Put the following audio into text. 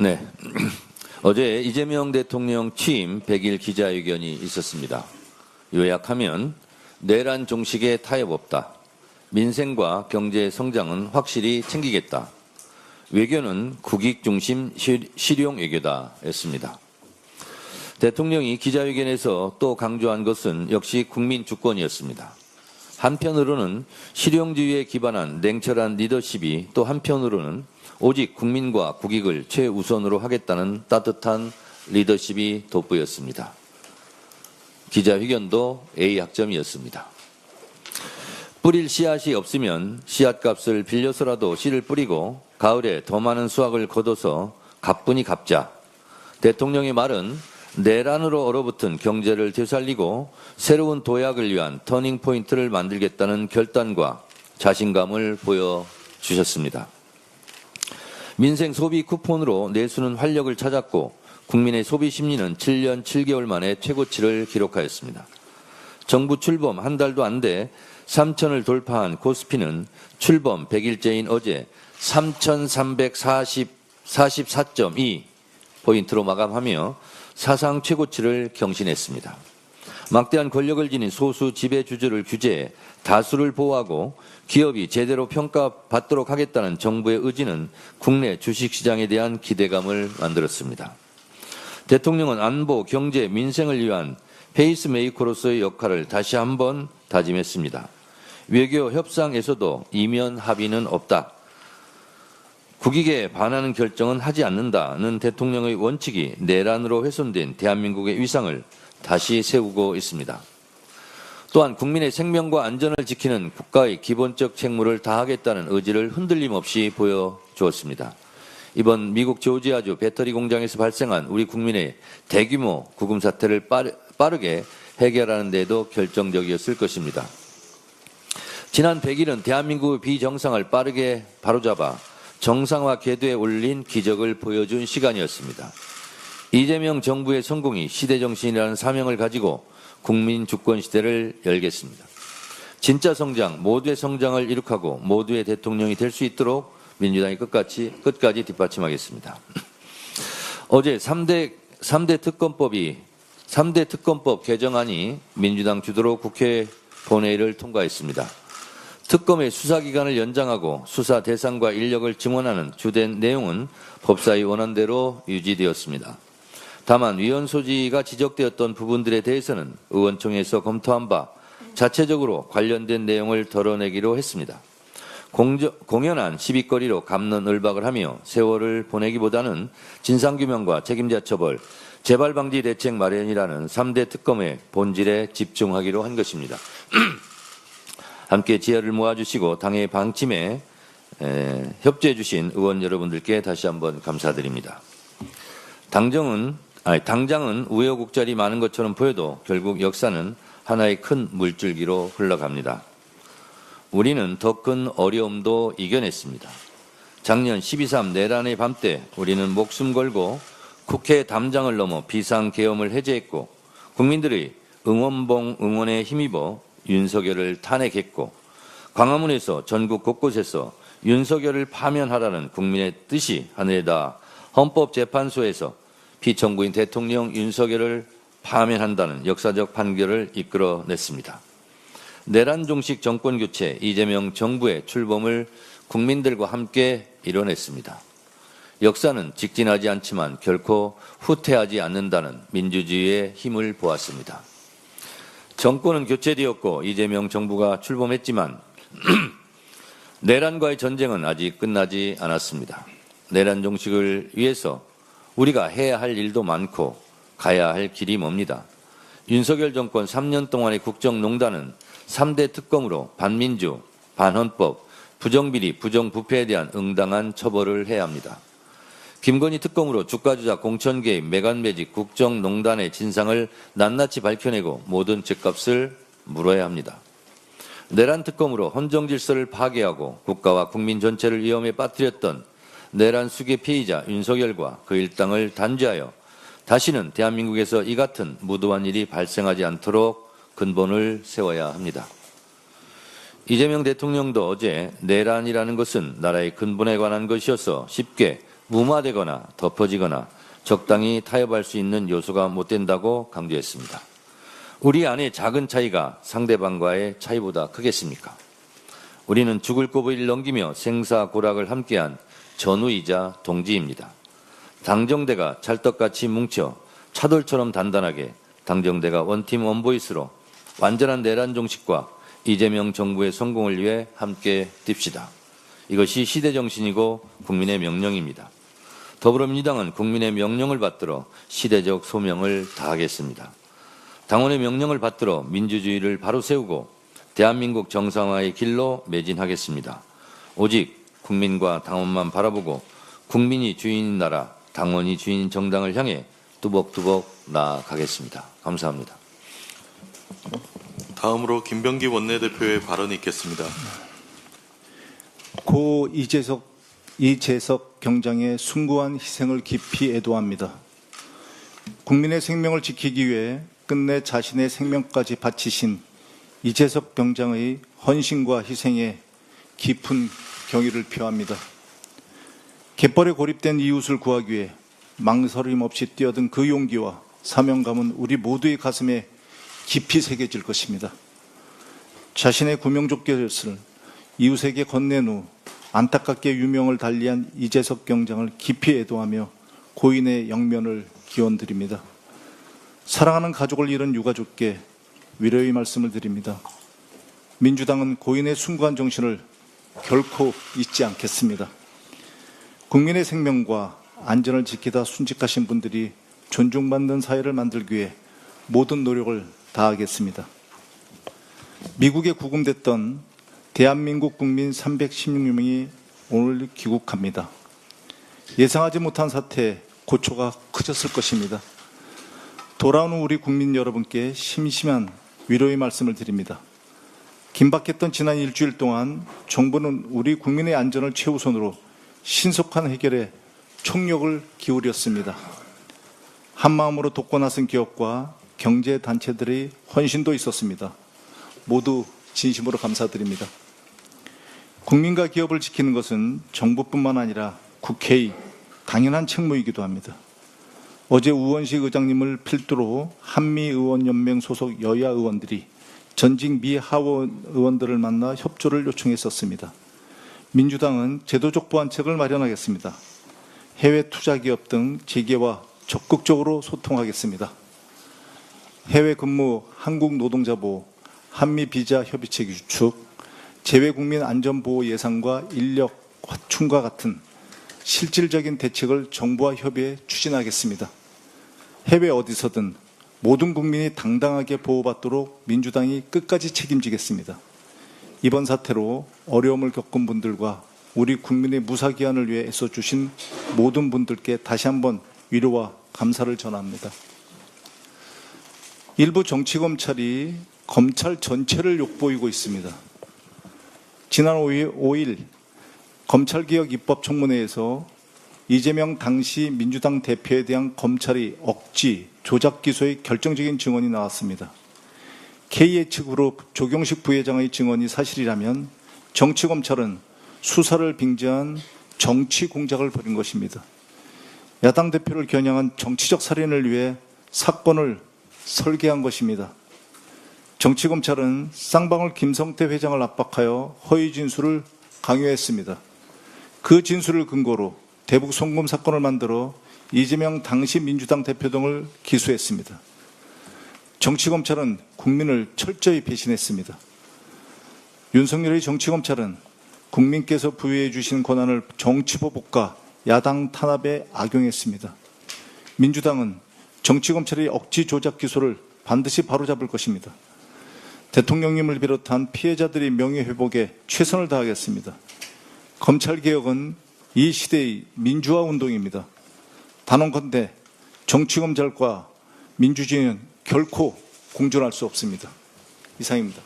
네. 어제 이재명 대통령 취임 100일 기자회견이 있었습니다. 요약하면 내란 종식에 타협 없다. 민생과 경제 성장은 확실히 챙기겠다. 외교는 국익 중심 실- 실용 외교다. 였습니다. 대통령이 기자회견에서 또 강조한 것은 역시 국민 주권이었습니다. 한편으로는 실용주의에 기반한 냉철한 리더십이 또 한편으로는 오직 국민과 국익을 최우선으로 하겠다는 따뜻한 리더십이 돋보였습니다. 기자회견도 A 학점이었습니다. 뿌릴 씨앗이 없으면 씨앗값을 빌려서라도 씨를 뿌리고 가을에 더 많은 수확을 거둬서 가뿐히 갚자. 대통령의 말은 내란으로 얼어붙은 경제를 되살리고 새로운 도약을 위한 터닝 포인트를 만들겠다는 결단과 자신감을 보여주셨습니다. 민생 소비 쿠폰으로 내수는 활력을 찾았고 국민의 소비 심리는 7년 7개월 만에 최고치를 기록하였습니다. 정부 출범 한 달도 안 돼 3천을 돌파한 코스피는 출범 100일째인 어제 3,344.2 포인트로 마감하며 사상 최고치를 경신했습니다. 막대한 권력을 지닌 소수 지배주주를 규제해 다수를 보호하고 기업이 제대로 평가받도록 하겠다는 정부의 의지는 국내 주식시장에 대한 기대감을 만들었습니다. 대통령은 안보, 경제, 민생을 위한 페이스메이커로서의 역할을 다시 한번 다짐했습니다. 외교 협상에서도 이면 합의는 없다. 국익에 반하는 결정은 하지 않는다는 대통령의 원칙이 내란으로 훼손된 대한민국의 위상을 다시 세우고 있습니다. 또한 국민의 생명과 안전을 지키는 국가의 기본적 책무를 다하겠다는 의지를 흔들림 없이 보여주었습니다. 이번 미국 조지아주 배터리 공장에서 발생한 우리 국민의 대규모 구금 사태를 빠르게 해결하는 데도 결정적이었을 것입니다. 지난 100일은 대한민국의 비정상을 빠르게 바로잡아 정상화 궤도에 올린 기적을 보여준 시간이었습니다. 이재명 정부의 성공이 시대정신이라는 사명을 가지고 국민 주권 시대를 열겠습니다. 진짜 성장, 모두의 성장을 이룩하고 모두의 대통령이 될 수 있도록 민주당이 끝까지, 끝까지 뒷받침하겠습니다. 어제 3대, 3대 특검법이, 3대 특검법 개정안이 민주당 주도로 국회 본회의를 통과했습니다. 특검의 수사기간을 연장하고 수사 대상과 인력을 증원하는 주된 내용은 법사위 원안대로 유지되었습니다. 다만 위헌 소지가 지적되었던 부분들에 대해서는 의원총회에서 검토한 바 자체적으로 관련된 내용을 덜어내기로 했습니다. 공저, 공연한 시비거리로 감는 을박을 하며 세월을 보내기보다는 진상규명과 책임자 처벌, 재발 방지 대책 마련이라는 3대 특검의 본질에 집중하기로 한 것입니다. 함께 지혜를 모아주시고 당의 방침에 에, 협조해 주신 의원 여러분들께 다시 한번 감사드립니다. 당정은 아니, 당장은 우여곡절이 많은 것처럼 보여도 결국 역사는 하나의 큰 물줄기로 흘러갑니다. 우리는 더 큰 어려움도 이겨냈습니다. 작년 12.3 내란의 밤때 우리는 목숨 걸고 국회 담장을 넘어 비상계엄을 해제했고 국민들의 응원봉 응원에 힘입어 윤석열을 탄핵했고 광화문에서 전국 곳곳에서 윤석열을 파면하라는 국민의 뜻이 하늘에 닿아 헌법재판소에서 피청구인 대통령 윤석열을 파면한다는 역사적 판결을 이끌어냈습니다. 내란 종식 정권 교체 이재명 정부의 출범을 국민들과 함께 이뤄냈습니다. 역사는 직진하지 않지만 결코 후퇴하지 않는다는 민주주의의 힘을 보았습니다. 정권은 교체되었고 이재명 정부가 출범했지만 내란과의 전쟁은 아직 끝나지 않았습니다. 내란 종식을 위해서 우리가 해야 할 일도 많고 가야 할 길이 멉니다. 윤석열 정권 3년 동안의 국정농단은 3대 특검으로 반민주, 반헌법, 부정비리, 부정부패에 대한 응당한 처벌을 해야 합니다. 김건희 특검으로 주가조작, 공천개입, 매간매직, 국정농단의 진상을 낱낱이 밝혀내고 모든 죄값을 물어야 합니다. 내란 특검으로 헌정질서를 파괴하고 국가와 국민 전체를 위험에 빠뜨렸던 내란 수계 피의자 윤석열과 그 일당을 단죄하여 다시는 대한민국에서 이 같은 무도한 일이 발생하지 않도록 근본을 세워야 합니다. 이재명 대통령도 어제 내란이라는 것은 나라의 근본에 관한 것이어서 쉽게 무마되거나 덮어지거나 적당히 타협할 수 있는 요소가 못 된다고 강조했습니다. 우리 안의 작은 차이가 상대방과의 차이보다 크겠습니까? 우리는 죽을 고비를 넘기며 생사고락을 함께한 전우이자 동지입니다. 당정대가 찰떡같이 뭉쳐 차돌처럼 단단하게 당정대가 원팀 원보이스로 완전한 내란 종식과 이재명 정부의 성공을 위해 함께 뜁시다. 이것이 시대 정신이고 국민의 명령입니다. 더불어민주당은 국민의 명령을 받들어 시대적 소명을 다하겠습니다. 당원의 명령을 받들어 민주주의를 바로 세우고 대한민국 정상화의 길로 매진하겠습니다. 오직 국민과 당원만 바라보고 국민이 주인인 나라, 당원이 주인인 정당을 향해 뚜벅뚜벅 나아가겠습니다. 감사합니다. 다음으로 김병기 원내대표의 발언이 있겠습니다. 고 이재석, 이재석 경장의 숭고한 희생을 깊이 애도합니다. 국민의 생명을 지키기 위해 끝내 자신의 생명까지 바치신 이재석 병장의 헌신과 희생에 깊은 경의를 표합니다. 갯벌에 고립된 이웃을 구하기 위해 망설임 없이 뛰어든 그 용기와 사명감은 우리 모두의 가슴에 깊이 새겨질 것입니다. 자신의 구명조끼를 이웃에게 건넨 후 안타깝게 유명을 달리한 이재석 경장을 깊이 애도하며 고인의 영면을 기원드립니다. 사랑하는 가족을 잃은 유가족께 위로의 말씀을 드립니다. 민주당은 고인의 숭고한 정신을 결코 잊지 않겠습니다. 국민의 생명과 안전을 지키다 순직하신 분들이 존중받는 사회를 만들기 위해 모든 노력을 다하겠습니다. 미국에 구금됐던 대한민국 국민 316명이 오늘 귀국합니다. 예상하지 못한 사태에 고초가 커졌을 것입니다. 돌아오는 우리 국민 여러분께 심심한 위로의 말씀을 드립니다. 긴박했던 지난 일주일 동안 정부는 우리 국민의 안전을 최우선으로 신속한 해결에 총력을 기울였습니다. 한마음으로 돕고 나선 기업과 경제 단체들의 헌신도 있었습니다. 모두 진심으로 감사드립니다. 국민과 기업을 지키는 것은 정부뿐만 아니라 국회의 당연한 책무이기도 합니다. 어제 우원식 의장님을 필두로 한미 의원연맹 소속 여야 의원들이 전직 미 하원 의원들을 만나 협조를 요청했었습니다. 민주당은 제도적 보완책을 마련하겠습니다. 해외 투자 기업 등 재계와 적극적으로 소통하겠습니다. 해외 근무 한국 노동자 보호, 한미 비자 협의체 구축, 재외 국민 안전 보호 예산과 인력 확충과 같은 실질적인 대책을 정부와 협의해 추진하겠습니다. 해외 어디서든 모든 국민이 당당하게 보호받도록 민주당이 끝까지 책임지겠습니다. 이번 사태로 어려움을 겪은 분들과 우리 국민의 무사기한을 위해 애써주신 모든 분들께 다시 한번 위로와 감사를 전합니다. 일부 정치검찰이 검찰 전체를 욕보이고 있습니다. 지난 5일, 5일 검찰개혁 입법청문회에서 이재명 당시 민주당 대표에 대한 검찰이 억지, 조작 기소의 결정적인 증언이 나왔습니다. KH그룹 조경식 부회장의 증언이 사실이라면 정치검찰은 수사를 빙자한 정치 공작을 벌인 것입니다. 야당 대표를 겨냥한 정치적 살인을 위해 사건을 설계한 것입니다. 정치검찰은 쌍방울 김성태 회장을 압박하여 허위 진술을 강요했습니다. 그 진술을 근거로 대북 송금 사건을 만들어 이재명 당시 민주당 대표 등을 기소했습니다. 정치검찰은 국민을 철저히 배신했습니다. 윤석열의 정치검찰은 국민께서 부여해 주신 권한을 정치보복과 야당 탄압에 악용했습니다. 민주당은 정치검찰의 억지 조작 기소를 반드시 바로잡을 것입니다. 대통령님을 비롯한 피해자들의 명예회복에 최선을 다하겠습니다. 검찰개혁은 이 시대의 민주화 운동입니다. 단언컨대 정치 검찰과 민주주의는 결코 공존할 수 없습니다. 이상입니다.